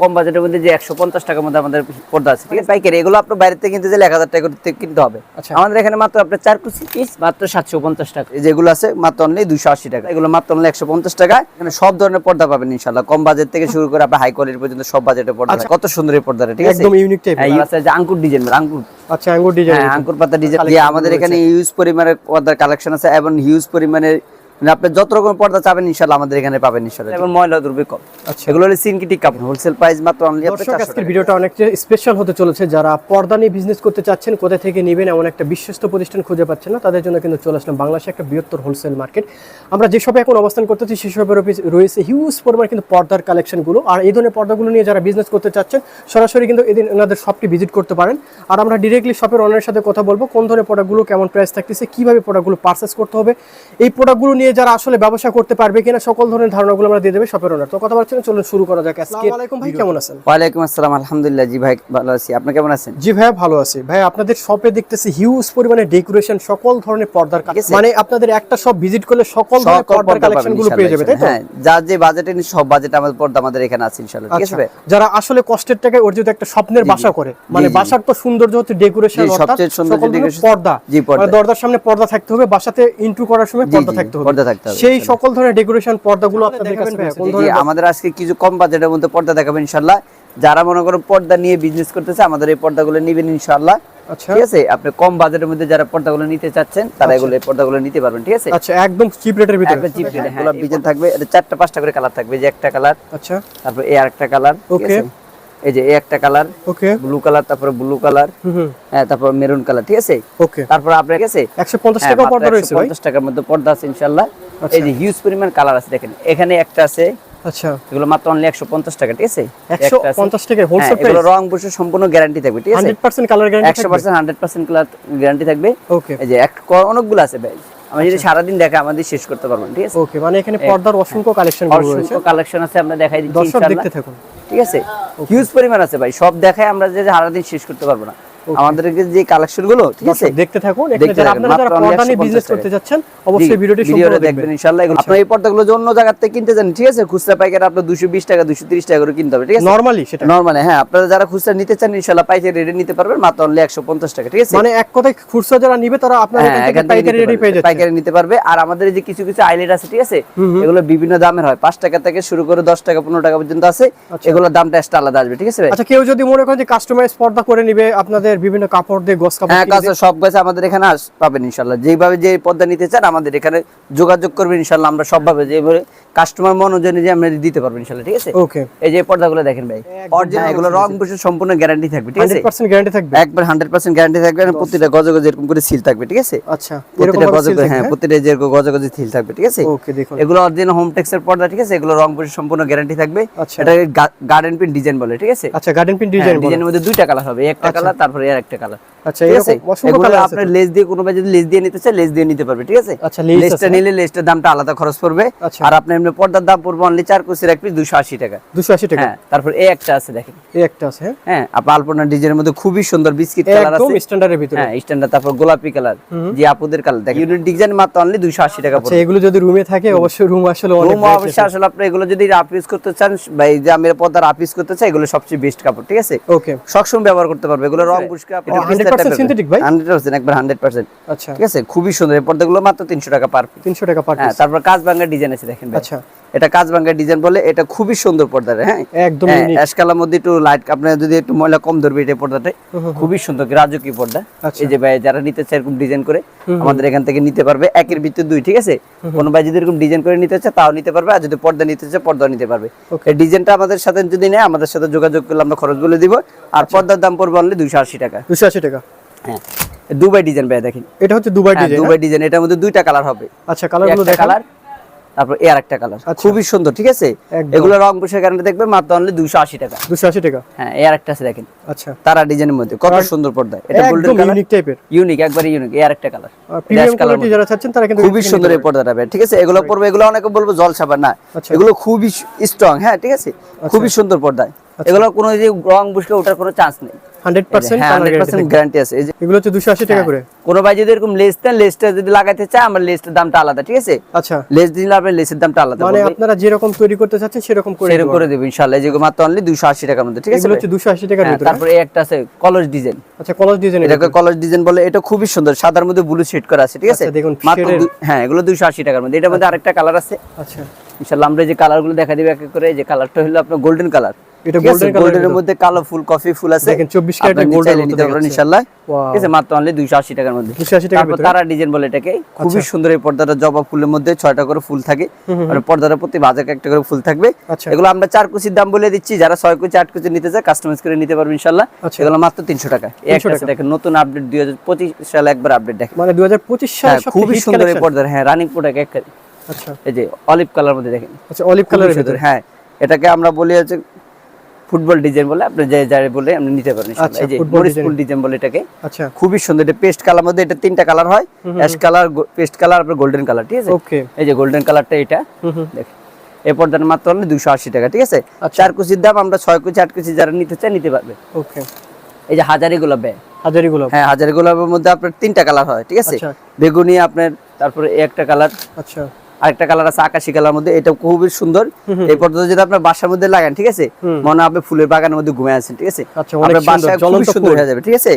কম বাজেটের মধ্যে যে একশো পঞ্চাশ টাকার মধ্যে আমাদের পর্দা আছে ঠিক আছে? পাইকারি এগুলো আপনার বাইরে থেকে কিনতে চাইলে এক হাজার টাকা কিনতে হবে। আচ্ছা। আমাদের এখানে মাত্র আপনার চার কুচি পিস মাত্র সাতশো পঞ্চাশ টাকা। এই যেগুলো আছে মাত্র অনলি দুশো আশি টাকা। এগুলো মাত্র অনলি একশো পঞ্চাশ টাকা এখানে সব ধরনের পর্দা পাবেন ইনশাল্লাহ কম বাজেট থেকে শুরু করে আপনার হাই কোয়ালিটি পর্যন্ত সব বাজেটের পর্দা আছে। কত সুন্দর এই পর্দাটা ঠিক আছে? আচ্ছা। একদম ইউনিক টাইপ হ্যাঁ, এই আছে যে আঙ্কুর ডিজাইন আঙ্কুর আচ্ছা আঙ্গুর ডিজাইন হ্যাঁ আঙ্কুর পাতা ডিজাইন আমাদের এখানে ইউজ পরিমাণের পর্দার কালেকশন আছে এবং হিউজ পরিমাণের মানে আপনি যত রকম পর্দা চাবেন ইনশাল্লাহ আমাদের এখানে পাবেন ইনশাল্লাহ এবং ময়লা দুর্বি কম। আচ্ছা। এগুলো হলো সিনকিটিক কাপড় হোলসেল প্রাইস মাত্র অনলি আপনার দর্শক 400 আজকের ভিডিওটা অনেকটা স্পেশাল হতে চলেছে। যারা পর্দা নিয়ে বিজনেস করতে চাচ্ছেন কোথা থেকে নেবেন এমন একটা বিশ্বস্ত প্রতিষ্ঠান খুঁজে পাচ্ছেন না তাদের জন্য কিন্তু চলে আসলাম বাংলাদেশে একটা বৃহত্তর হোলসেল মার্কেট আমরা যে সবে এখন অবস্থান করতেছি সেই সবের রয়েছে হিউজ পরিমাণ কিন্তু পর্দার কালেকশনগুলো আর এই ধরনের পর্দাগুলো নিয়ে যারা বিজনেস করতে চাচ্ছেন সরাসরি কিন্তু এদিন ওনাদের শপটি ভিজিট করতে পারেন। আর আমরা ডিরেক্টলি শপের ওনারের সাথে কথা বলব কোন ধরনের প্রোডাক্টগুলো কেমন প্রাইস থাকতেছে কীভাবে প্রোডাক্টগুলো পারচেস করতে হবে। এই প্রোডাক্টগুলো নিয়ে যারা আসলে ব্যবসা করতে পারবে কিনা সকল ধরনের ধারণাগুলো আমরা দিয়ে দেবে শপের ওনার তো কথা বলছেন চলুন শুরু করা যাক। আজকে আলাইকুম ভাই কেমন আছেন? ওয়ালাইকুম আসসালাম আলহামদুলিল্লাহ জি ভাই ভালো আছি। আপনি কেমন আছেন? জি ভাইয়া ভালো আছি। ভাই আপনাদের শপে দেখতেছি হিউজ পরিমাণে ডেকোরেশন সকল ধরনের পর্দার কাজ মানে আপনাদের একটা শপ ভিজিট করলে সকল ধরনের পর্দার পর্দা কালেকশনগুলো পেয়ে যাবে তাই তো? হ্যাঁ যার যে বাজেটে নি সব বাজেট আমাদের পর্দা আমাদের এখানে আছে ইনশাআল্লাহ ঠিক আচ্ছা আছে যারা আসলে কষ্টের টাকায় যদি একটা স্বপ্নের বাসা করে মানে। বাসার তো সৌন্দর্য হচ্ছে ডেকোরেশন সুন্দর যে decoration- পর্দা। জি, পর্দা। মানে দরজার সামনে পর্দা থাকতে হবে বাসাতে ইন্টু করার সময় পর্দা থাকতে হবে। পর্দা থাকতে হবে, সেই সকল ধরনের ডেকোরেশন পর্দাগুলো আপনাদের কাছে ভাইয়া কোন ধরনের আমাদের আজকে কিছু কম বাজেটের মধ্যে পর্দা দেখাবেন ইনশাআল্লাহ যারা মনে করো পর্দা নিয়ে বিজনেস করতেছে আমাদের এই পর্দাগুলো নিবেন ইনশাআল্লাহ আচ্ছা। ঠিক আছে? আপনি কম বাজেটের মধ্যে যারা পর্দাগুলো নিতে চাচ্ছেন তারা এগুলো এই পর্দাগুলো নিতে পারবেন ঠিক আছে? আচ্ছা একদম চিপ রেটের ভিতরে। একটা চিপ রেটে গোলাপ ডিজাইন থাকবে এটা চারটা পাঁচটা করে কালার থাকবে যে একটা কালার। আচ্ছা। তারপর এই আরেকটা কালার Okay. এই যে একটা কালার ওকে। ব্লু কালার তারপরে ব্লু কালার হ্যাঁ তারপর মেরুন কালার ঠিক আছে? ওকে। তারপর আপনার কাছে 150 হ্যাঁ, টাকা পর্দা রয়েছে ভাই। পঞ্চাশ টাকার মধ্যে পর্দা আছে ইনশাল্লাহ আচ্ছা। এই যে হিউজ পরিমাণ কালার আছে দেখেন এখানে একটা আছে। আচ্ছা। এগুলো মাত্র অনলি একশো পঞ্চাশ টাকা ঠিক আছে? একশো একটা আছে। পঞ্চাশ টাকা হ্যাঁ, হোলসেল এগুলো রং বসে সম্পূর্ণ গ্যারান্টি থাকবে ঠিক আছে? হান্ড্রেড পার্সেন্ট কালার গ্যারান্টি একশো পার্সেন্ট হান্ড্রেড পার্সেন্ট গ্যারান্টি থাকবে। ওকে এই যে অনেকগুলো আছে ভাই। আমি আচ্ছা। যদি সারাদিন দেখা আমাদের শেষ করতে পারব না, ঠিক আছে? ওকে মানে এখানে পর্দার অসংখ্য কালেকশন রয়েছে। কালেকশন আছে আমরা দেখাই দিচ্ছি দর্শক দেখতে থাকুন। ঠিক আছে? হিউজ পরিমাণ আছে ভাই। সব দেখায় আমরা যে সারাদিন শেষ করতে পারব না। আমাদের যে কালেকশনগুলো ঠিক আছে? দেখতে থাকুন এখানে দেখতে যারা থাকুন, আপনারা যারা পর্দা নিয়ে বিজনেস করতে যাচ্ছেন অবশ্যই ভিডিওটি সম্পূর্ণ দেখবেন দেখবেন। ইনশাআল্লাহ এগুলো আপনার এই পর্দাগুলো যে অন্য জায়গা থেকে কিনতে যান ঠিক আছে? খুচরা পাইকারি আপনার 220 টাকা 230 টাকা করে কিনতে হবে ঠিক আছে? নরমালি সেটা। নরমালি হ্যাঁ আপনারা যারা খুচরা নিতে চান ইনশাআল্লাহ পাইকারি রেটে নিতে পারবেন মাত্র অনলি 150 টাকা ঠিক আছে? মানে এক কথায় খুচরা যারা নিবে তারা আপনার হ্যাঁ, এখান থেকে এখান থেকে পাইকারি নিতে পেয়ে যাচ্ছে। পাইকারি নিতে পারবে। আর আমাদের যে কিছু কিছু আইলেট আছে ঠিক আছে? এগুলো বিভিন্ন দামের হয়। পাঁচ টাকা থেকে শুরু করে দশ টাকা পনেরো টাকা পর্যন্ত আছে। এগুলোর দামটা আলাদা আসবে ঠিক আছে আচ্ছা কেউ যদি মনে করেন যে কাস্টমাইজ পর্দা করে নিবে আপনাদের বিভিন্ন কাপড় দিয়ে গোস কাপড় হ্যাঁ কাছে সব গাছে আমাদের এখানে আস পাবেন ইনশাল্লাহ। যেভাবে যে পদ্মা নিতে চান আমাদের এখানে যোগাযোগ করবেন ইনশাল্লাহ আমরা সবভাবে যেভাবে কাস্টমার মন অনুযায়ী যে আমরা দিতে পারব ইনশাল্লাহ ঠিক আছে? ওকে এই যে পর্দাগুলো দেখেন ভাই অরিজিনাল এগুলো রং বসে সম্পূর্ণ গ্যারান্টি থাকবে ঠিক আছে? 100% গ্যারান্টি থাকবে। একবার হান্ড্রেড পার্সেন্ট গ্যারান্টি থাকবে আর প্রতিটা গজে গজে এরকম করে সিল থাকবে ঠিক আছে? আচ্ছা প্রতিটা গজে গজে হ্যাঁ প্রতিটা যে গজে গজে সিল থাকবে ঠিক আছে? ওকে দেখুন। এগুলো অরিজিনাল হোম টেক্সের পর্দা ঠিক আছে? এগুলো রং বসে সম্পূর্ণ গ্যারান্টি থাকবে। আচ্ছা। এটা গার্ডেন পিন ডিজাইন বলে ঠিক আছে? আচ্ছা গার্ডেন পিন ডিজাইন ডিজাইনের মধ্যে দুইটা কালার হবে একটা কালার তারপরে আর একটা কালার আচ্ছা এরকম অসংখ্য কালার আছে লেস দিয়ে কোনো ভাই যদি লেস দিয়ে নিতে চায় লেস দিয়ে নিতে পারবে ঠিক আছে? আচ্ছা, লেসটা নিলে লেসটার দামটা আলাদা খরচ পড়বে। আচ্ছা। আর আপনার এমনি পর্দার দাম পড়বে অনলি চার কুচির এক পিস দুশো আশি টাকা। 280 টাকা। হ্যাঁ তারপর এই একটা আছে দেখেন। এই একটা আছে হ্যাঁ? হ্যাঁ আলপনা ডিজাইনের মধ্যে খুবই সুন্দর বিস্কিট কালার একদম স্ট্যান্ডার্ডের ভিতরে। হ্যাঁ স্ট্যান্ডার্ড তারপর গোলাপি কালার জি আপুদের কালার দেখেন ইউনিট ডিজাইন মাত্র অনলি টাকা আচ্ছা এগুলো যদি রুমে থাকে অবশ্যই রুম আসলে অনেক রুম অবশ্যই আসলে আপনি এগুলো যদি করতে চান যে আমি পর্দা রাফ করতে চাই এগুলো সবচেয়ে বেস্ট কাপড় ঠিক আছে? ওকে সবসময় ব্যবহার করতে পারবে। এগুলো রং পুষ্কা 100% synthetic ভাই? হান্ড্রেড পার্সেন্ট একবার হান্ড্রেড পার্সেন্ট। আচ্ছা। ঠিক আছে? খুবই সুন্দর। এই পর্দাগুলো মাত্র তিনশো টাকা পার 300 টাকা পার হ্যাঁ তারপর কাজ বাংলা ডিজাইন আছে দেখেন আচ্ছা। এটা কাজ ভাঙ্গার ডিজাইন বলে এটা খুবই সুন্দর পর্দা রে, হ্যাঁ? একদম হ্যাঁ, অ্যাশ কালার মধ্যে একটু লাইট আপনার যদি একটু ময়লা কম ধরবে এটা পর্দাটা খুবই সুন্দর রাজকীয় পর্দা। আচ্ছা। এই যে ভাই যারা নিতে চায় এরকম ডিজাইন করে আমাদের এখান থেকে নিতে পারবে একের ভিতরে দুই ঠিক আছে? কোনো ভাই যদি এরকম ডিজাইন করে নিতে চায় তাও নিতে পারবে আর যদি পর্দা নিতে চায় পর্দা নিতে পারবে। এই ডিজাইনটা আমাদের সাথে যদি নেয় আমাদের সাথে যোগাযোগ করলে আমরা খরচ বলে দিব আর পর্দার দাম পড়বে অনলি দুইশো আশি টাকা। 280 টাকা? হ্যাঁ। দুবাই ডিজাইন ভাই দেখেন। এটা হচ্ছে দুবাই হ্যাঁ, ডিজাইন দুবাই ডিজাইন এটার মধ্যে দুইটা কালার হবে। আচ্ছা কালারগুলো একটা দেখান। কালার তারপর এর একটা কালার আচ্ছা। খুবই সুন্দর ঠিক আছে? এগুলো রং পোশাক গ্যারান্টি দেখবে মাত্র অনলি দুইশো আশি টাকা। 280 টাকা? হ্যাঁ এর একটা আছে দেখেন। আচ্ছা। তারা ডিজাইনের মধ্যে কত সুন্দর পর্দা এটা গোল্ডেন কালার ইউনিক টাইপের ইউনিক একবারে ইউনিক এর একটা কালার প্রিমিয়াম কোয়ালিটি যারা চাচ্ছেন তারা কিন্তু খুবই সুন্দর এই পর্দাটা ভাই, ঠিক আছে? এগুলো পড়বে এগুলো অনেকে বলব জল ছাপা না। আচ্ছা। এগুলো খুবই স্ট্রং হ্যাঁ ঠিক আছে? খুবই সুন্দর পর্দা এগুলো কোনো যে রং বুসকে ওঠার কোনো চান্স নেই। হ্যাঁ হান্ড্রেড পার্সেন্ট গ্যারান্টি আছে। এগুলো হচ্ছে দুশো আশি টাকা করে। কোনো ভাই যদি এরকম লেস দেন লেসটা যদি লাগাইতে চায় আমার লেসটার দামটা আলাদা ঠিক আছে? আচ্ছা। লেস দিলে লেসের দামটা আলাদা মানে আপনারা যেরকম তৈরি করতে চাচ্ছেন সেরকম করে সেরকম করে দেবো ইনশাআল্লাহ। যেগুলো মাত্র অনলি দুশো আশি টাকার মধ্যে ঠিক আছে এগুলো হচ্ছে দুশো আশি টাকার হ্যাঁ, ভিতরে। তারপরে একটা আছে কলস ডিজাইন আচ্ছা কলস ডিজাইন এটাকে কলস ডিজাইন বলে এটা খুবই সুন্দর সাদার মধ্যে ব্লু শেড করা আছে ঠিক আছে? আচ্ছা, দেখুন, মাত্র হ্যাঁ এগুলো দুশো আশি টাকার মধ্যে। এটার মধ্যে আরেকটা কালার আছে। আচ্ছা। ইনশাআল্লাহ আমরা যে কালারগুলো দেখা দিবে এক এক করে যে কালারটা হলো আপনার গোল্ডেন কালার এটা golden গোল্ডেনের মধ্যে কালো ফুল কফি ফুল আছে। দেখেন, 24 ক্যারেটের আপনারা golden নিতে পারবেন ইনশাআল্লাহ ঠিক আছে মাত্র অনলি 280 টাকার মধ্যে। 280 টাকার তারপর তারা ডিজাইন বলে এটাকে খুবই সুন্দর এই পর্দাটা জবা ফুলের মধ্যে ছয়টা করে ফুল থাকে। মানে পর্দার প্রতি বাজারে একটা করে ফুল থাকবে। আচ্ছা। এগুলো আমরা চার কুচির দাম বলে দিচ্ছি। যারা ছয় কুচি আট কুচি নিতে চায় কাস্টমাইজ করে নিতে পারবে ইনশাআল্লাহ। আচ্ছা। এগুলো মাত্র 300 টাকা। এই 300 একটা আছে দেখেন নতুন আপডেট 2025 সালে একবার আপডেট দেখেন। মানে দুই হাজার পঁচিশ সালে হ্যাঁ খুবই সুন্দর এই পর্দার হ্যাঁ রানিং প্রোডাক্ট এক আচ্ছা। এই যে অলিভ কালার মধ্যে দেখেন। আচ্ছা অলিভ কালারের ভিতরে। হ্যাঁ এটাকে আমরা বলি হচ্ছে ফুটবল ডিজাইন বলে আপনি যে যারে বলে আপনি নিতে পারেন আচ্ছা, এই যে football ফুল ডিজাইন বলে এটাকে। আচ্ছা। খুবই সুন্দর এটা পেস্ট কালার মধ্যে এটা তিনটা কালার হয়। অ্যাশ কালার পেস্ট কালার আপনার গোল্ডেন কালার ঠিক আছে? ওকে এই যে গোল্ডেন কালারটা এটা। দেখেন এই পর্দার মাত্র হলে দুশো আশি টাকা ঠিক আছে? আচ্ছা। চার কুচির দাম আমরা ছয় কুচি আট কুচি যারা নিতে চায় নিতে পারবে। ওকে এই যে হাজারি গোলাপ ব্যাগ। হাজারি গোলাপ। হ্যাঁ হাজারি গোলাপের মধ্যে আপনার তিনটা কালার হয় ঠিক আছে? আচ্ছা। বেগুনি আপনার তারপরে একটা কালার। আচ্ছা। আরেকটা কালার আছে আকাশি কালার মধ্যে এটা খুবই সুন্দর। এই পর্দা যদি আপনার বাসার মধ্যে লাগান ঠিক আছে? মনে আপনি ফুলের বাগানের মধ্যে ঘুমিয়ে আছেন ঠিক আছে? আচ্ছা, আপনার বাসায় খুবই সুন্দর হয়ে যাবে ঠিক আছে?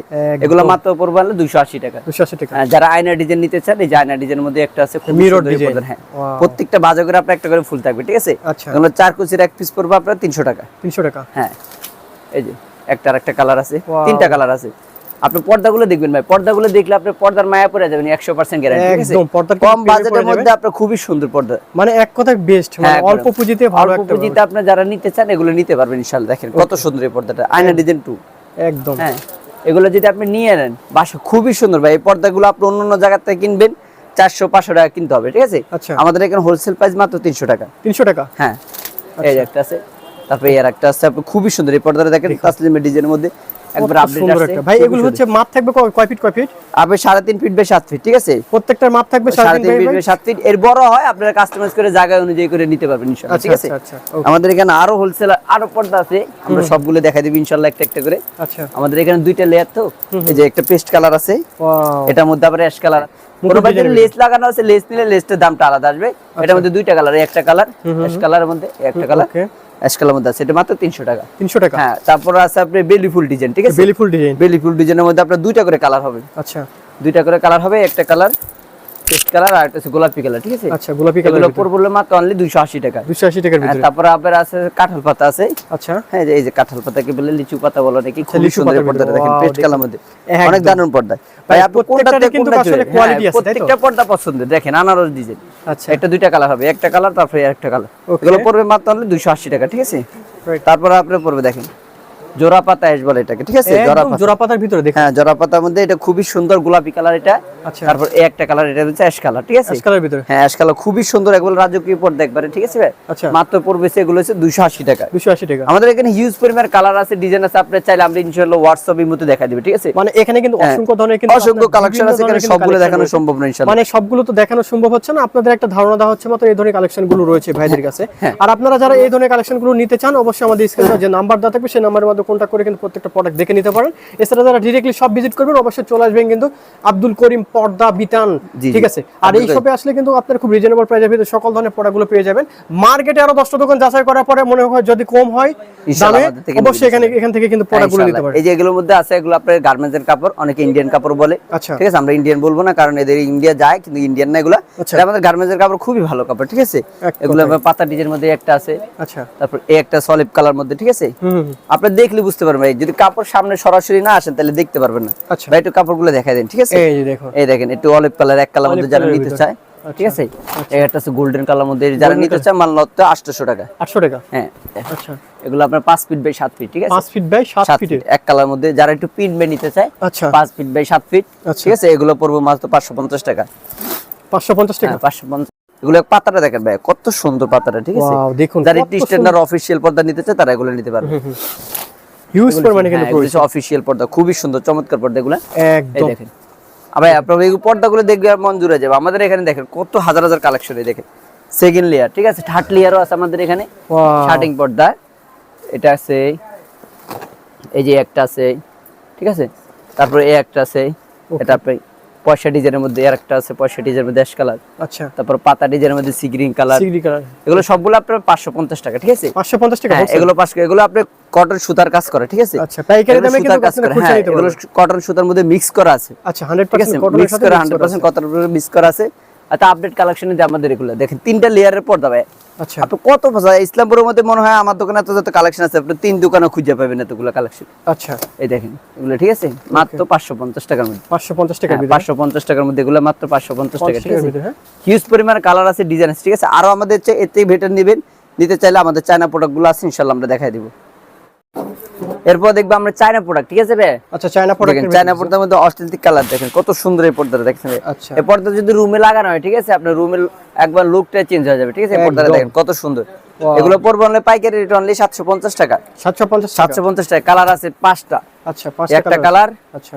এগুলো মাত্র পড়বে হলো দুইশো আশি টাকা। দুশো আশি টাকা। হ্যাঁ, যারা আয়না ডিজাইন নিতে চান এই যে আয়না ডিজাইনের মধ্যে একটা আছে design। পর্দার, হ্যাঁ। প্রত্যেকটা বাজে করে আপনার একটা করে ফুল থাকবে ঠিক আছে? আচ্ছা। এগুলো চার কুচির এক পিস পড়বে আপনার তিনশো টাকা। তিনশো টাকা। হ্যাঁ এই যে একটা আর একটা কালার আছে তিনটা কালার আছে। আপনি পর্দাগুলো দেখবেন ভাই। পর্দাগুলো দেখলে আপনি পর্দার মায়া পড়ে যাবেন একশো পার্সেন্ট গ্যারান্টি একদম, পর্দার কম বাজেটের মধ্যে আপনার খুবই সুন্দর পর্দা। মানে এক কথায় বেস্ট মানে হ্যাঁ, অল্প পুঁজিতে ভালো অল্প একটা পুঁজিতে আপনার যারা নিতে চান এগুলো নিতে পারবেন ইনশাআল্লাহ। দেখেন কত সুন্দর এই পর্দাটা। আয়না ডিজাইন টু একদম। হ্যাঁ এগুলো যদি আপনি নিয়ে নেন বাসা খুবই সুন্দর ভাই। এই পর্দাগুলো আপনি অন্য অন্য জায়গা থেকে কিনবেন চারশো পাঁচশো টাকা কিনতে হবে ঠিক আছে? আচ্ছা। আমাদের এখানে হোলসেল প্রাইস মাত্র তিনশো টাকা। তিনশো টাকা? হ্যাঁ এই যে একটা আছে। তারপরে এর একটা আছে আপনি খুবই সুন্দর এই পর্দাটা দেখেন তাসলিমের ডিজাইনের মধ্যে। একবার আপডেট আছে একটা। ভাই এগুলো হচ্ছে মাপ থাকবে কয় কয় ফিট কয় ফিট? আপনি সাড়ে তিন ফিট বাই সাত ফিট ঠিক আছে? প্রত্যেকটার মাপ থাকবে সাড়ে সাড়ে তিন তিন ফিট বাই বাই সাত ফিট। এর বড় হয় আপনারা কাস্টমাইজ করে জায়গা অনুযায়ী করে নিতে পারবেন ইনশাআল্লাহ আচ্ছা ঠিক আছে? আচ্ছা আচ্ছা আমাদের এখানে আরও হোলসেল আরও পর্দা আছে। আমরা সবগুলো দেখাই দিবি ইনশাআল্লাহ একটা একটা করে। আচ্ছা। আমাদের এখানে দুইটা লেয়ার তো। এই যে একটা পেস্ট কালার আছে। এটার মধ্যে আবার অ্যাশ কালার লেস লাগানো আছে লেস নিলে লেসটার দামটা আলাদা আসবে। এটার মধ্যে দুইটা কালার একটা কালার অ্যাশ কালারের মধ্যে একটা কালার অ্যাশ কালার মধ্যে আছে। এটা মাত্র 300 টাকা। তিনশো টাকা? হ্যাঁ তারপর আছে আপনি বেলি ফুল ডিজাইন ঠিক আছে? বেলি ফুল ডিজাইন বেলি ফুল ডিজাইনের মধ্যে আপনার দুইটা করে কালার হবে। আচ্ছা। দুইটা করে কালার হবে একটা কালার পেস্ট কালার আর হচ্ছে গোলাপি কালার ঠিক আছে? আচ্ছা গোলাপি এগুলো পড়বে মাত্র অনলি 280 টাকা দুশো আশি টাকার হ্যাঁ, ভিতরে। তারপরে আপনার আছে কাঁঠাল পাতা আছে। আচ্ছা। হ্যাঁ এই যে কাঁঠাল পাতাকে বলে লিচু পাতা বলো নাকি খুব সুন্দর এই পাতার পর্দাটা ভিতরে, দেখেন পেস্ট কালার মধ্যে অনেক দারুণ পর্দা। ভাই আপনি কোনটা প্রত্যেকটারই থেকে কিন্তু কোনটা আসলে জুড়ে? হ্যাঁ, আছে, প্রত্যেকটা পর্দা পছন্দের। দেখেন আনারস ডিজাইন আচ্ছা। একটা দুইটা কালার হবে। একটা কালার তারপরে একটা কালার Okay. এগুলো পড়বে মাত্র অনলি 280 টাকা ঠিক আছে. তারপরে আপনি পড়বে দেখেন। জোড়া পাতা অ্যাশ বলে এটাকে ঠিক আছে? জোড়া পাতা। জোড়া পাতার ভিতরে দেখুন। হ্যাঁ জোড়া পাতার মধ্যে এটা খুবই সুন্দর গোলাপি কালার এটা। আচ্ছা। তারপর এই একটা কালার এটা হচ্ছে অ্যাশ কালার ঠিক আছে? অ্যাশ কালার ভিতরে। হ্যাঁ অ্যাশ কালার খুবই সুন্দর এগুলো রাজকীয় পর্দা একবারে ঠিক আছে ভাই? আচ্ছা। মাত্র পড়বে এগুলো হচ্ছে 280 টাকা। দুশো আশি টাকা। আমাদের এখানে হিউজ পরিমাণ কালার আছে ডিজাইন আছে আপনি চাইলে আমরা ইনশাআল্লাহ হোয়াটসঅ্যাপের মধ্যে দেখা দিবে ঠিক আছে? মানে এখানে কিন্তু হ্যাঁ। অসংখ্য ধরনের কিন্তু অসংখ্য কালেকশন আছে এখানে সবগুলো দেখানো সম্ভব না ইনশাআল্লাহ। মানে সবগুলো তো দেখানো সম্ভব হচ্ছে না আপনাদের একটা ধারণা দেওয়া হচ্ছে মতো এই ধরনের কালেকশনগুলো রয়েছে ভাইদের কাছে। হ্যাঁ। আর আপনারা যারা এই ধরনের কালেকশনগুলো নিতে চান অবশ্যই আমাদের স্ক্রিনে যে নাম্বার দেওয়া থাকবে সেই নাম্বারের মধ্যে কন্ট্যাক্ট করে কিন্তু প্রত্যেকটা প্রোডাক্ট দেখে নিতে পারেন। এছাড়া যারা ডিরেক্টলি সব ভিজিট করবেন অবশ্যই চলে আসবেন কিন্তু আব্দুল করিম পর্দা বিতান ঠিক আছে? আর এই শপে আসলে কিন্তু আপনার খুব রিজনেবল প্রাইসের ভিতরে সকল ধরনের প্রোডাক্টগুলো পেয়ে যাবেন। মার্কেটে আরও দশটা দোকান যাচাই করার পরে মনে হয় যদি কম হয় দামে অবশ্যই এখানে এখান থেকে কিন্তু প্রোডাক্টগুলো নিতে পারেন এই যে এগুলোর মধ্যে আছে এগুলো আপনার গার্মেন্টস এর কাপড় অনেকে ইন্ডিয়ান কাপড় বলে। আচ্ছা। ঠিক আছে আমরা ইন্ডিয়ান বলব না কারণ এদের ইন্ডিয়া যায় কিন্তু ইন্ডিয়ান না এগুলো। আচ্ছা। আমাদের গার্মেন্টস এর কাপড় খুবই ভালো কাপড় ঠিক আছে? এগুলো পাতা ডিজাইনের মধ্যে একটা আছে। আচ্ছা। তারপর এই একটা সলিড কালার মধ্যে ঠিক আছে। আপনি দেখলে বুঝতে পারবেন। ভাই যদি কাপড় সামনে সরাসরি না আসেন তাহলে দেখতে পারবেন না। আচ্ছা। ভাই একটু কাপড়গুলো দেখাই দেন ঠিক আছে? এই যে দেখুন। এই দেখেন একটু অলিভ কালার এক কালার মধ্যে যারা নিতে চায় ঠিক আছে? এই একটা আছে গোল্ডেন কালার মধ্যে যারা নিতে চায় মাল লত্ত আটশো টাকা। আটশো টাকা? হ্যাঁ আচ্ছা। এগুলো আপনার পাঁচ ফিট বাই সাত ফিট ঠিক আছে? পাঁচ ফিট বাই সাত সাত ফিট এক কালার মধ্যে যারা একটু প্রিন্ট বে নিতে চায় আচ্ছা। পাঁচ ফিট বাই সাত ফিট আচ্ছা। ঠিক আছে? এগুলো পড়বে মাত্র পাঁচশো পঞ্চাশ টাকা। পাঁচশো পঞ্চাশ টাকা? হ্যাঁ পাঁচশো পঞ্চাশ। এগুলো পাতাটা দেখেন ভাই কত সুন্দর পাতাটা ঠিক আছে? দেখুন যারা স্ট্যান্ডার্ড অফিসিয়াল পর্দা নিতে চায় তারা এগুলো নিতে পারবে। হিউজ পরিমাণে কিন্তু প্রয়োজন অফিসিয়াল পর্দা খুবই সুন্দর চমৎকার পর্দা এগুলো। একদম। দেখেন। ভাই আপনার এই পর্দাগুলো দেখবে আর মন জুড়ে যাবে। আমাদের এখানে দেখেন কত হাজার হাজার কালেকশন এই দেখেন। সেকেন্ড লেয়ার ঠিক আছে? থার্ড লেয়ারও আছে আমাদের এখানে। শার্টিং পর্দা। এটা আছে এই যে একটা আছে ঠিক আছে? তারপরে এই একটা আছে এটা আপনি পয়সা ডিজাইনের মধ্যে আর একটা আছে পয়সা ডিজাইনের মধ্যে অ্যাশ কালার আচ্ছা। তারপর পাতা ডিজাইনের মধ্যে সি গ্রিন কালার সিগরি কালার এগুলো সবগুলো আপনার পাঁচশো পঞ্চাশ টাকা ঠিক আছে? পাঁচশো পঞ্চাশ টাকা হ্যাঁ এগুলো পাঁচ এগুলো আপনি কটন সুতার কাজ করে ঠিক আছে? আচ্ছা পাইকারি দামে কিন্তু কাজ করে হ্যাঁ এগুলো কটন সুতার মধ্যে মিক্স করা আছে। আচ্ছা হান্ড্রেড ঠিক আছে? পার্সেন্ট কটনের মিক্স সাথে করে mix হান্ড্রেড করা পার্সেন্ট কটন মিক্স করা আছে। আচ্ছা আপডেট কালেকশনে যে আমাদের এগুলো দেখেন তিনটা লেয়ারের পর্দা ভাই। আচ্ছা। আপনি কত বোঝা ইসলামপুরের মধ্যে মনে হয় আমার দোকানে এত যত কালেকশন আছে আপনি তিন দোকানে খুঁজে পাবেন এতগুলো কালেকশন আচ্ছা। এই দেখেন এগুলো ঠিক আছে? মাত্র পাঁচশো পঞ্চাশ টাকার মধ্যে। পাঁচশো পঞ্চাশ টাকা হ্যাঁ, পাঁচশো পঞ্চাশ টাকার মধ্যে এগুলো মাত্র পাঁচশো পঞ্চাশ টাকা ঠিক আছে? হ্যাঁ। হিউজ পরিমাণ কালার আছে ডিজাইন আছে ঠিক আছে? আরও আমাদের চেয়ে থেকে বেটার নেবেন নিতে চাইলে আমাদের চায়না প্রোডাক্টগুলো আছে ইনশাল্লাহ আমরা দেখাই দিব। এরপর দেখব আমরা চায়না প্রোডাক্ট ঠিক আছে ভাই? আচ্ছা চায়না প্রোডাক্ট চায়না পর্দার মধ্যে অস্থিতিক কালার দেখেন কত সুন্দর এই পর্দাটা দেখছেন আচ্ছা। এই পর্দা যদি রুমে লাগানো হয় ঠিক আছে? আপনার রুমের একবার লুকটা চেঞ্জ হয়ে যাবে ঠিক আছে? এই পর্দাটা দেখেন কত সুন্দর। এগুলো পড়বে অনলি পাইকারি রেট অনলি সাতশো পঞ্চাশ টাকা। সাতশো পঞ্চাশ টাকা। পঞ্চাশ টাকা। কালার আছে পাঁচটা। আচ্ছা এই পাঁচটা একটা কালার আচ্ছা।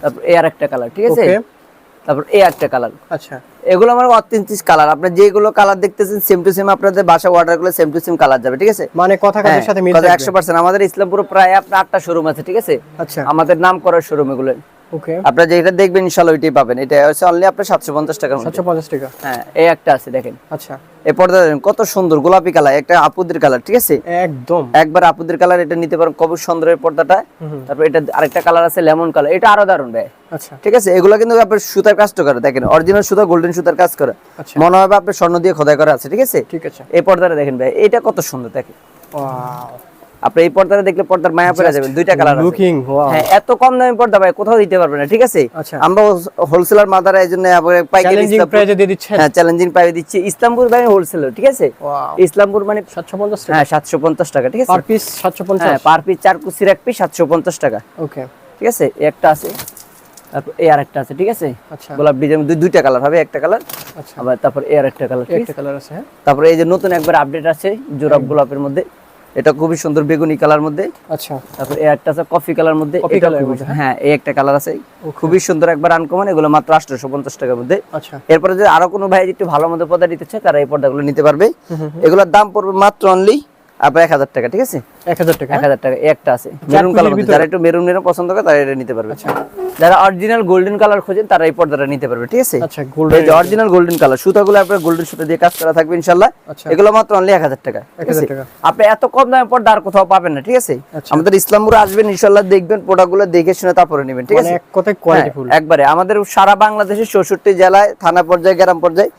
তারপর এ আর একটা কালার ঠিক আছে? ওকে তারপর এই একটা কালার আচ্ছা। এগুলো আমার অথেন্টিক কালার আপনি যেগুলো কালার দেখতেছেন সেম টু সেম আপনাদের বাসা অর্ডার করলে সেম টু সেম কালার যাবে ঠিক আছে? মানে কথা কথার সাথে মিল হ্যাঁ, থাকবে। একশো পার্সেন্ট আমাদের ইসলামপুর প্রায় আপনার আটটা শোরুম আছে ঠিক আছে? আচ্ছা। আমাদের নাম করার শোরুম এগুলো। আপনারা যেটা দেখবেন ইনশাল্লাহ ওইটাই পাবেন। এটা হচ্ছে অনলি আপনার সাতশো পঞ্চাশ টাকার সাতশো পঞ্চাশ টাকা। হ্যাঁ এই একটা আছে দেখেন। আচ্ছা। এই পর্দা দেখেন কত সুন্দর গোলাপি কালার একটা আপুদের কালার ঠিক আছে? একদম। একবার আপুদের কালার এটা নিতে পারেন কত সুন্দর এই পর্দাটা তারপর এটা আরেকটা কালার আছে লেমন কালার। এটা আরও দারুণ ভাই। আচ্ছা। ঠিক আছে? এগুলো কিন্তু আপনার সুতার কাজটা করে দেখেন। অরিজিনাল সুতা গোল্ডেন সুতার কাজ করে। আচ্ছা। মনে হবে আপনার স্বর্ণ দিয়ে খোদাই করা আছে ঠিক আছে? ঠিক আছে। এই পর্দাটা দেখেন ভাই। এটা কত সুন্দর দেখেন। ওয়াও। আপনি এই পর্দাটা দেখলে পর্দার মায়া পড়ে যাবেন দুইটা কালার লুকিং হ্যাঁ এত কম দামে পর্দা ভাই কোথাও দিতে পারবে না ঠিক আছে? আচ্ছা। আমরা হোলসেলার মাদারা এই জন্য পাইকারি চ্যালেঞ্জিং প্রাইজে দিয়ে দিচ্ছেন? হ্যাঁ চ্যালেঞ্জিং পাইবে দিচ্ছি। ইসলামপুর ভাই হোলসেলার ঠিক আছে? ওয়াও ইসলামপুর মানে সাতশো পঞ্চাশ টাকা। হ্যাঁ সাতশো পঞ্চাশ টাকা ঠিক আছে? পার পিস সাতশো পঞ্চাশ। হ্যাঁ পার পিস চার কুচির এক পিস সাতশো পঞ্চাশ টাকা। ওকে ঠিক আছে? একটা আছে। তারপর আর একটা আছে ঠিক আছে? গোলাপ ডিজাইন দুই দুইটা কালার হবে একটা কালার আবার তারপর এই আর একটা কালার একটা কালার আছে হ্যাঁ। তারপরে এই যে নতুন একবার আপডেট আছে জোরাব গোলাপের মধ্যে। এটা খুবই সুন্দর বেগুনি কালার মধ্যে। আচ্ছা। তারপর এই একটা আছে কফি কালার মধ্যে এটা হ্যাঁ এই একটা কালার আছে। খুবই সুন্দর একবার আনকমন এগুলো মাত্র আটশোশো পঞ্চাশ টাকার মধ্যে। আচ্ছা। এরপরে যদি আরও কোনো ভাই একটু ভালো মতো পদা নিতে চায় তারা এই পর্দাগুলো নিতে পারবে। এগুলোর দাম পড়বে মাত্র অনলি আপনার এক হাজার টাকা ঠিক আছে? এক হাজার টাকা। এক হাজার টাকা একটা আছে। মেরুন কালার যারা একটু মেরুন মেরুন পছন্দ করে তারা এটা নিতে পারবে। যারা অরিজিনাল গোল্ডেন কালার খোঁজেন তারা এই পর্দাটা নিতে পারবে ঠিক আছে? আচ্ছা গোল্ডেন অরিজিনাল গোল্ডেন কালার সুতাগুলো আপনার গোল্ডেন সুতা দিয়ে কাজ করা থাকবে ইনশাল্লাহ আচ্ছা। এগুলো মাত্র অনলি এক হাজার টাকা ঠিক 1000 আছে? টাকা। আপনি এত কম দামে পর্দা আর কোথাও পাবেন না ঠিক আছে? আচ্ছা। আমাদের ইসলামপুরে আসবেন ইনশাল্লাহ দেখবেন প্রোডাক্টগুলো দেখে শুনে তারপরে নেবেন ঠিক মানে আছে? হ্যাঁ, একবারে। আমাদের সারা বাংলাদেশের চৌষট্টি জেলায় থানা পর্যায়ে গ্রাম পর্যায়ে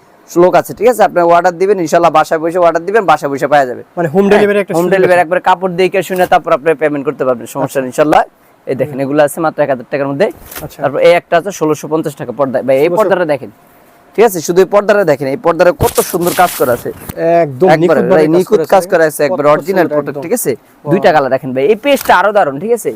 লোক আছে ঠিক আছে? আপনি অর্ডার দিবেন ইনশাল্লাহ বাসায় বসে অর্ডার দিবেন বাসায় বসে পাওয়া যাবে। মানে হোম ডেলিভারি একটা হোম ডেলিভারি একবার কাপড় দিয়ে শুনে তারপর আপনি পেমেন্ট করতে পারবেন সমস্যা নেই ইনশাল্লাহ। এই দেখেন এগুলো আছে মাত্র এক হাজার টাকার মধ্যে। আচ্ছা। তারপর এই একটা আছে ষোলোশো পঞ্চাশ টাকা পর্দা। ভাই এই পর্দাটা দেখেন। ঠিক আছে? শুধু এই পর্দাটা দেখেন এই পর্দাটা কত সুন্দর কাজ করা আছে। একদম নিখুঁত কাজ করা আছে একবার অরিজিনাল প্রোডাক্ট ঠিক আছে? দুইটা কালার দেখেন ভাই এই পেজটা আরও দারুণ ঠিক আছে?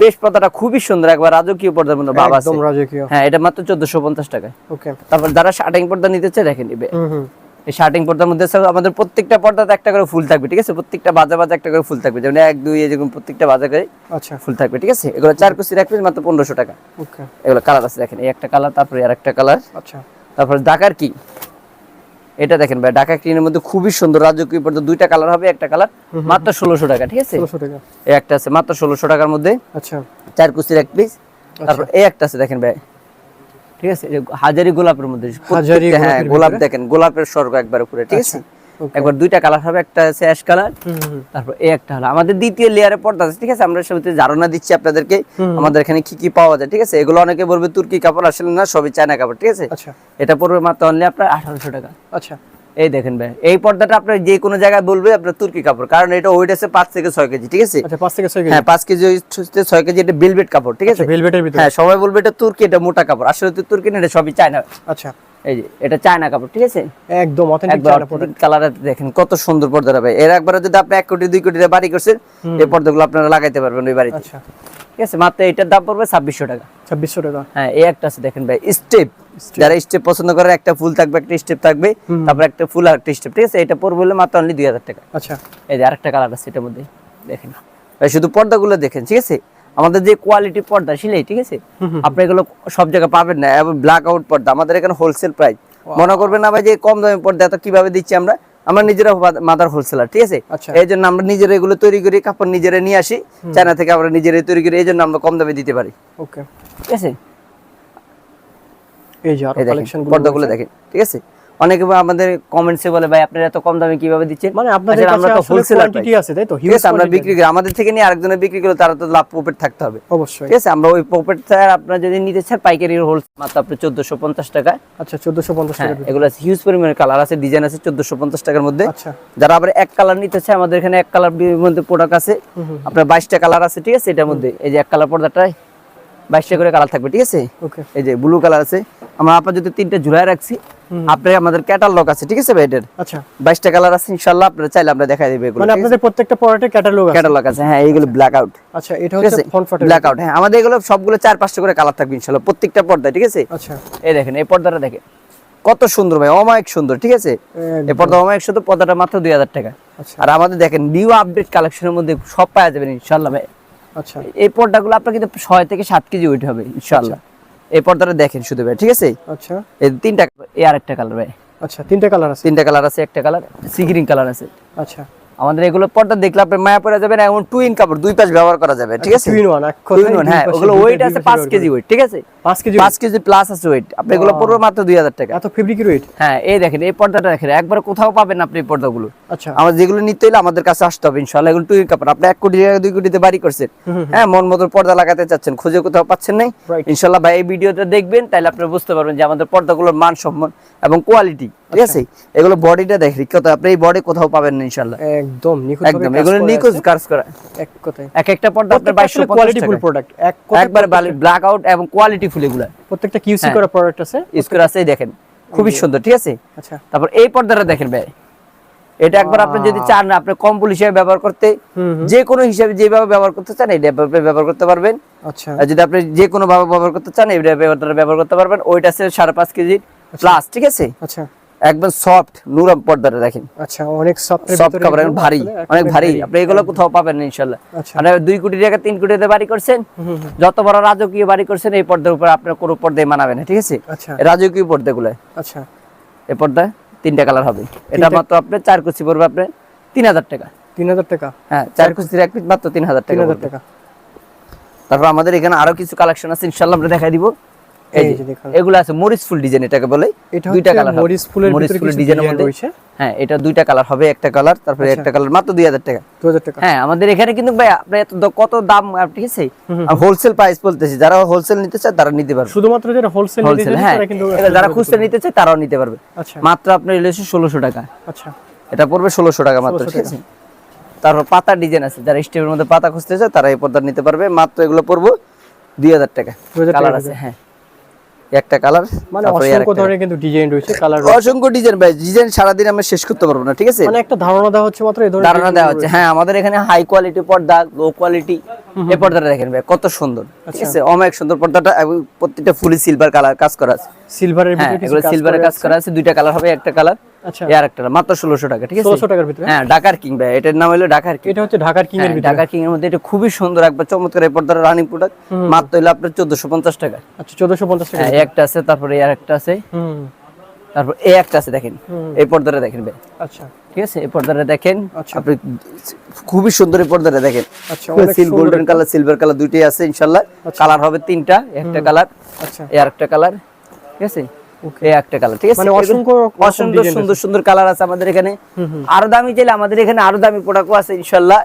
পেজ পর্দাটা খুবই সুন্দর একবার রাজকীয় পর্দার মধ্যে বাবা একদম রাজকীয়। হ্যাঁ এটা মাত্র চোদ্দশো পঞ্চাশ টাকা। ওকে তারপর যারা শার্টিং পর্দা নিতে চায় দেখেন নিবে হুম হুম। এই শার্টিং পর্দার মধ্যে আমাদের প্রত্যেকটা পর্দাতে একটা করে ফুল থাকবে ঠিক আছে? প্রত্যেকটা বাজা বাজা একটা করে ফুল থাকবে যেমন এক দুই এরকম প্রত্যেকটা বাজা করে আচ্ছা। ফুল থাকবে ঠিক আছে? এগুলো চার এক পিস মাত্র পনেরোশো টাকা। ওকে এগুলো কালার আছে দেখেন এই একটা কালার তারপরে আর একটা কালার আচ্ছা। তারপর ঢাকার কি? এটা দেখেন ভাই ঢাকা কিনের মধ্যে খুবই সুন্দর। রাজকীয় পর্দা দুইটা কালার হবে একটা কালার। মাত্র ষোলোশো টাকা ঠিক আছে? টাকা। এই একটা আছে মাত্র ষোলোশো টাকার মধ্যে। আচ্ছা। চার কুচির এক পিস তারপর এই একটা আছে দেখেন ভাই। ঠিক আছে? এই হাজারি গোলাপের মধ্যে হাজারি হ্যাঁ গোলাপ দেখেন গোলাপের স্বর্গ একবার উপরে ঠিক আছে? okay. একবার দুইটা কালার হবে একটা আছে অ্যাশ কালার তারপর এই একটা হলো। আমাদের দ্বিতীয় লেয়ারে পর্দা আছে ঠিক আছে? আমরা সবাই ধারণা দিচ্ছি আপনাদেরকে আমাদের এখানে কি কি পাওয়া যায় ঠিক আছে? এগুলো অনেকে বলবে তুর্কি কাপড় আসলে না সবই চায়না কাপড় ঠিক আছে? আচ্ছা। এটা পড়বে মাত্র অনলি আপনার আঠারোশো টাকা। আচ্ছা। এই দেখেন ভাই এই পর্দাটা আপনার যে কোনো জায়গায় বলবে আপনার তুর্কি কাপড় কারণ এটা ওয়েট আছে পাঁচ থেকে ছয় কেজি ঠিক আছে? আচ্ছা পাঁচ থেকে ছয় কেজি। হ্যাঁ পাঁচ কেজি হচ্ছে ছয় কেজি এটা বেলভেট কাপড় ঠিক আছে? ভেলভেটের ভিতরে। হ্যাঁ সবাই বলবে এটা তুর্কি এটা মোটা কাপড় আসলে তো তুর্কি না এটা সবই চায়না। আচ্ছা। এই যে এটা চায়না কাপড় ঠিক আছে? একদম অথেন্টিক একবার কালার কালার দেখেন কত সুন্দর পর্দা ভাই। এর একবার যদি আপনি এক কোটি দুই কোটি টাকা বাড়ি করছেন এই পর্দাগুলো আপনারা লাগাইতে পারবেন ওই বাড়িতে। আচ্ছা। ঠিক আছে মাত্র এটার দাম পড়বে ছাব্বিশশো টাকা। ছাব্বিশশো টাকা। হ্যাঁ এই একটা আছে দেখেন ভাই স্টেপ। যারা স্টেপ পছন্দ করে একটা ফুল থাকবে একটা স্টেপ থাকবে তারপর একটা ফুল আর একটা স্টেপ ঠিক আছে? এটা পড়বে হলো মাত্র অনলি দুই হাজার টাকা। আচ্ছা। এই যে আরেকটা কালার আছে এটার মধ্যে দেখেন। ভাই শুধু পর্দাগুলো দেখেন ঠিক আছে? আমাদের যে কোয়ালিটি পর্দা সিলাই ঠিক আছে? আপনি এগুলো সব জায়গায় পাবেন না এবং ব্ল্যাক আউট পর্দা আমাদের এখানে হোলসেল প্রাইস মনে করবেন না ভাই যে কম দামে পর্দা এত কীভাবে দিচ্ছি আমরা? আমরা নিজেরা মাদার হোলসেলার ঠিক আছে? আচ্ছা। এই জন্য আমরা নিজেরা এগুলো তৈরি করি কাপড় নিজেরা নিয়ে আসি। চায়না থেকে আমরা নিজেরাই তৈরি করি এই জন্য আমরা কম দামে দিতে পারি। ওকে ঠিক আছে? এই যে পর্দাগুলো দেখেন ঠিক আছে? অনেকে আমাদের কমেন্টসে বলে ভাই আপনারা এত কম দামে কীভাবে দিচ্ছেন? মানে আপনাদের আমরা তো হোলসেলার কোয়ান্টিটি আছে তাই তো? আছে আমরা বিক্রি করি। আমাদের থেকে নিয়ে আরেকজনের বিক্রি করলে তারা তো লাভ প্রফিট থাকতে হবে। অবশ্যই। ঠিক আছে আমরা ওই প্রফিট স্যার আপনারা যদি নিতে চান পাইকারি হোলসেল মাত্র আপনি চোদ্দশো পঞ্চাশ টাকা আচ্ছা 1450 হ্যাঁ টাকা। এগুলো হিউজ পরিমাণে কালার আছে ডিজাইন আছে চোদ্দশো পঞ্চাশ টাকার মধ্যে। আচ্ছা। যারা আবার এক কালার নিতে চায় আমাদের এখানে এক কালার মধ্যে প্রোডাক্ট আছে। আপনার বাইশটা কালার আছে ঠিক আছে এটার মধ্যে। এই যে এক কালার পর্দাটায় বাইশটা করে কালার থাকবে ঠিক আছে? ওকে এই যে ব্লু কালার আছে। আমরা আপাতত তিনটা ঝুলাই রাখছি আপনি আমাদের ক্যাটালগ আছে ঠিক আছে ভাই এটার? আচ্ছা। কালার আছে ইনশাল্লাহ আপনারা চাইলে আমরা দেখাই দেবো এগুলো মানে আপনাদের প্রত্যেকটা ক্যাটালগ আছে? ক্যাটালগ আছে হ্যাঁ এইগুলো ব্ল্যাক আউট আচ্ছা এটা হচ্ছে ফন্ট ফাটার ব্ল্যাক আউট হ্যাঁ আমাদের এগুলো সবগুলো চার পাঁচটা করে কালার থাকবে ইনশাল্লাহ প্রত্যেকটা পর্দায় ঠিক আছে? আচ্ছা। এই দেখেন এই পর্দাটা দেখেন কত সুন্দর ভাই অমায়িক সুন্দর ঠিক আছে। এই পর্দা অমায়িক সুন্দর পর্দাটা মাত্র দুই হাজার টাকা। আচ্ছা। আর আমাদের দেখেন নিউ আপডেট কালেকশনের মধ্যে সব পাওয়া যাবেন ইনশাল্লাহ ভাই। আচ্ছা। এই পর্দাগুলো আপনার কিন্তু ছয় থেকে সাত কেজি ওয়েট হবে ইনশাল্লাহ এই পর্দাটা দেখেন শুধু ভাই ঠিক আছে? আচ্ছা। এই তিনটা এই আরেকটা কালার ভাই। আচ্ছা তিনটা কালার আছে। তিনটা কালার আছে একটা কালার সি গ্রিন কালার আছে। আচ্ছা। আমাদের এগুলো পর্দা দেখলে আপনি মায়া পড়ে যাবেন এমন টুইন কাপড় দুই পাশ ব্যবহার করা যাবে ঠিক আছে? ওয়ান ওয়ান হ্যাঁ ওগুলো ওয়েট আছে পাঁচ কেজি ওয়েট ঠিক আছে? কেজি কেজি প্লাস আছে ওয়েট আপনি এগুলো পড়বে মাত্র দুই হাজার টাকা। এত ফেব্রিক ওয়েট হ্যাঁ এই দেখেন এই পর্দাটা দেখেন একবার কোথাও পাবেন আপনি এই পর্দাগুলো। আচ্ছা। আমার যেগুলো নিতে হলে আমাদের কাছে আসতে হবে ইনশাল্লাহ এগুলো টুইন কাপড়। আপনি এক কোটি টাকা দুই কোটিতে বাড়ি করছেন। হ্যাঁ মন মতো পর্দা লাগাতে চাচ্ছেন খুঁজে কোথাও পাচ্ছেন নাই. ইনশাল্লাহ ভাই এই ভিডিওটা দেখবেন তাহলে আপনি বুঝতে পারবেন যে আমাদের পর্দাগুলোর মান সম্মান এবং কোয়ালিটি ঠিক আছে? এগুলো বডিটা দেখি কত আপনি এই বডি কোথাও পাবেন না ইনশাল্লাহ একদম নিখুঁত একদম এগুলো নিখোঁজ কাজ করা। এক কথায়। এক একটা পর্দা আপনার বাইশশো কোয়ালিটি ফুল প্রোডাক্ট এক একবার ব্ল্যাক আউট এবং কোয়ালিটি ফুল এগুলা। প্রত্যেকটা কিউসি হ্যাঁ। করা প্রোডাক্ট আছে। ইউজ করে আছে দেখেন। খুবই সুন্দর ঠিক আছে? আচ্ছা। তারপর এই পর্দাটা দেখেন ভাই। এটা একবার আপনি যদি চান আপনি কম্বল হিসেবে ব্যবহার করতে যে কোনো হিসাবে যেভাবে ব্যবহার করতে চান এই ব্যবহার করতে পারবেন। আচ্ছা। আর যদি আপনি যে কোনো ভাবে ব্যবহার করতে চান এই ব্যবহারটা ব্যবহার করতে পারবেন। ওইটা আছে সাড়ে পাঁচ কেজি প্লাস ঠিক আছে? আচ্ছা। একদম সফট নুরম পর্দাটা দেখেন। আচ্ছা অনেক সফট সফট কাপড় একদম ভারী অনেক ভারী। আপনি এগুলো কোথাও পাবেন না ইনশাল্লাহ। আচ্ছা। দুই কোটি টাকা তিন কোটি টাকা বাড়ি করছেন যত বড় রাজকীয় বাড়ি করছেন এই পর্দার উপর আপনার কোনো পর্দায় মানাবে না ঠিক আছে? আচ্ছা। রাজকীয় পর্দাগুলো। আচ্ছা। এই পর্দা তিনটা কালার হবে। এটা মাত্র আপনার চার কুচি পড়বে আপনার তিন হাজার টাকা। তিন হাজার টাকা? হ্যাঁ চার কুচির এক পিস মাত্র তিন হাজার। টাকা তারপর আমাদের এখানে আরও কিছু কালেকশন আছে ইনশাল্লাহ আমরা দেখাই দিব। এই যে এগুলো আছে মরিচ ফুল ডিজাইন এটাকে বলে। দুইটা কালার মরিচ ফুলের মরিচ ফুলের ডিজাইনের মধ্যে রয়েছে। হ্যাঁ এটা দুইটা কালার হবে একটা কালার তারপরে আচ্ছা। একটা কালার মাত্র দুই হাজার টাকা। দু হাজার টাকা। হ্যাঁ আমাদের এখানে কিন্তু ভাই আপনি এত কত দাম ঠিক আছে হোলসেল প্রাইস বলতেছি যারা হোলসেল নিতে চায় তারা নিতে পারবে। শুধুমাত্র যারা হোলসেল নিতে চায় হ্যাঁ তারা কিন্তু যারা খুচরা নিতে চায় তারাও নিতে পারবে। আচ্ছা। মাত্র আপনার এলেছে ষোলোশো টাকা। আচ্ছা। এটা পড়বে ষোলোশো টাকা মাত্র ঠিক আছে? তারপর পাতা ডিজাইন আছে যারা স্টেপের মধ্যে পাতা খুঁজতে চায় তারা এই পর্দা নিতে পারবে। মাত্র এগুলো পড়ব দুই হাজার টাকা। 2000 টাকা কালার আছে হ্যাঁ। একটা কালার মানে অসংখ্য ধরনের কিন্তু ডিজাইন রয়েছে কালার অসংখ্য ডিজাইন ভাই ডিজাইন সারাদিন আমরা শেষ করতে পারব না ঠিক আছে? মানে একটা ধারণা দেওয়া হচ্ছে মাত্র এই ধরনের ধারণা দেওয়া হচ্ছে। হ্যাঁ আমাদের এখানে হাই কোয়ালিটি পর্দা লো কোয়ালিটি এই পর্দাটা দেখেন ভাই কত সুন্দর ঠিক আচ্ছা। আছে? অনেক সুন্দর পর্দাটা এবং প্রত্যেকটা ফুলি সিলভার কালার কাজ করা আছে। সিলভারের হ্যাঁ ভিতরে এগুলো সিলভারের কাজ করা আছে। দুইটা কালার হবে একটা কালার আচ্ছা। এই আরেকটা মাত্র ষোলোশো টাকা ঠিক আছে? 1600 টাকার ভিতরে? হ্যাঁ ঢাকার কিং ভাই এটার নাম হলো ঢাকার কিং এটা হচ্ছে ঢাকার কিং এর ভিতরে। ঢাকার কিং এর মধ্যে এটা খুবই সুন্দর একবার চমৎকার এই পর্দার রানিং প্রোডাক্ট মাত্র হলো আপনার চোদ্দশো পঞ্চাশ টাকা। আচ্ছা 1450 টাকা। হ্যাঁ এই একটা আছে তারপরে এই আরেকটা আছে। তারপর এই একটা আছে দেখেন। এই পর্দাটা দেখেন ভাই। আচ্ছা। ঠিক আছে? এই পর্দাটা দেখেন। আচ্ছা। আপনি খুবই সুন্দর এই পর্দাটা দেখেন। আচ্ছা সিল গোল্ডেন কালার সিলভার কালার দুইটাই আছে ইনশাল্লাহ কালার হবে তিনটা একটা কালার আচ্ছা। এই আরেকটা কালার ঠিক আছে? এই একটা কালার ঠিক আছে? মানে অসংখ্য অসংখ্য সুন্দর সুন্দর কালার আছে আমাদের এখানে। আরও দামি চাইলে আমাদের এখানে আরও দামি প্রোডাক্টও আছে ইনশাল্লাহ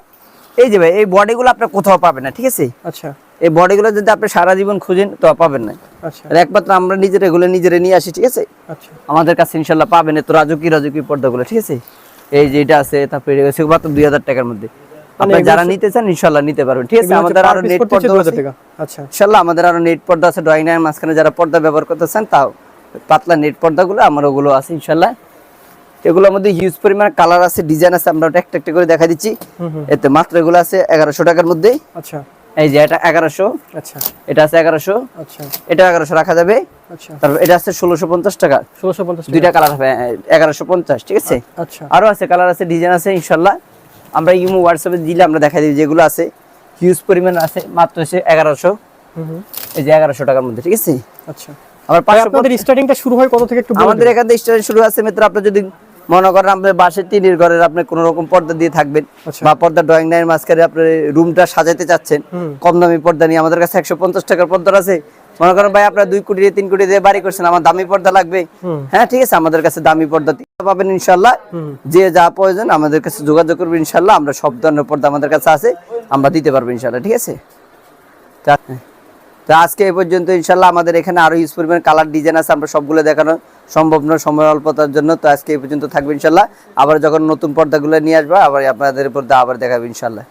এই যে ভাই এই বডিগুলো আপনি কোথাও পাবেন না ঠিক আছে? আচ্ছা। এই বডিগুলো যদি আপনি সারা জীবন খুঁজেন তো পাবেন না। আচ্ছা। আর একমাত্র আমরা নিজেরা এগুলো নিজেরা নিয়ে আসি ঠিক আছে? আচ্ছা। আমাদের কাছে ইনশাল্লাহ পাবেন এত রাজুকি রাজুকি পর্দাগুলো ঠিক আছে? এই যে এটা আছে তারপরে মাত্র দুই হাজার টাকার মধ্যে। আপনারা যারা নিতে চান ইনশাল্লাহ নিতে পারবেন ঠিক আছে? আমাদের আরও নেট পর্দা আছে। আচ্ছা। ইনশাল্লাহ আমাদের আরও নেট পর্দা আছে ড্রয়িং এর মাঝখানে যারা পর্দা ব্যবহার করতে চান তাও পাতলা নেট পর্দাগুলো আমার ওগুলো আছে ইনশাল্লাহ। এগুলোর মধ্যে হিউজ পরিমাণ কালার আছে ডিজাইন আছে আমরা ওটা একটা একটা করে দেখা দিচ্ছি। এতে মাত্র এগুলো আছে এগারোশো টাকার মধ্যে। আচ্ছা। এই যে এটা এগারোশো। আচ্ছা। এটা আছে এগারোশো। আচ্ছা। এটা এগারোশো রাখা যাবে। আচ্ছা। তারপর এটা আছে ষোলোশো পঞ্চাশ টাকা। 1650 টাকা। দুইটা কালার হবে এগারোশো পঞ্চাশ ঠিক আছে? আচ্ছা। আরও আছে কালার আছে ডিজাইন আছে ইনশাল্লাহ। আমরা ইমো হোয়াটসঅ্যাপে দিলে আমরা দেখাই দিই যেগুলো আছে। হিউজ পরিমাণ আছে মাত্র এসে এগারোশো। এই যে এগারোশো টাকার মধ্যে ঠিক আছে? আচ্ছা। আবার আপনাদের স্টার্টিংটা শুরু হয় কত থেকে একটু আমাদের এখান থেকে স্টার্ট শুরু আছে মিত্র আপনার যদি মনে করেন আপনার বাসের টিনের ঘরের আপনি কোনো রকম পর্দা দিয়ে থাকবেন আচ্ছা। বা পর্দা ড্রয়িং লাইনের মাঝখানে আপনি রুমটা সাজাতে চাচ্ছেন কম দামি পর্দা নিয়ে। আমাদের কাছে একশো পঞ্চাশ টাকার পর্দা আছে। মনে করেন ভাই আপনার দুই কোটি তিন কোটি দিয়ে বাড়ি করছেন আমার দামি পর্দা লাগবে। হ্যাঁ ঠিক আছে আমাদের কাছে দামি পর্দা পাবেন ইনশাল্লাহ যে যা প্রয়োজন আমাদের কাছে যোগাযোগ করবেন ইনশাল্লাহ আমরা সব ধরনের পর্দা আমাদের কাছে আছে আমরা দিতে পারব ইনশাল্লাহ ঠিক আছে? তা- আজকে এই পর্যন্ত ইনশাল্লাহ আমাদের এখানে আরও ইউজ পরিমাণ কালার ডিজাইন আছে আমরা সবগুলো দেখানো সম্ভব নয়, সময় অল্পতার জন্য। তো আজকে এই পর্যন্ত থাকবে ইনশাল্লাহ। আবার যখন নতুন পর্দাগুলো নিয়ে আসব, আবার আপনাদের পর্দা আবার দেখাবো ইনশাল্লাহ।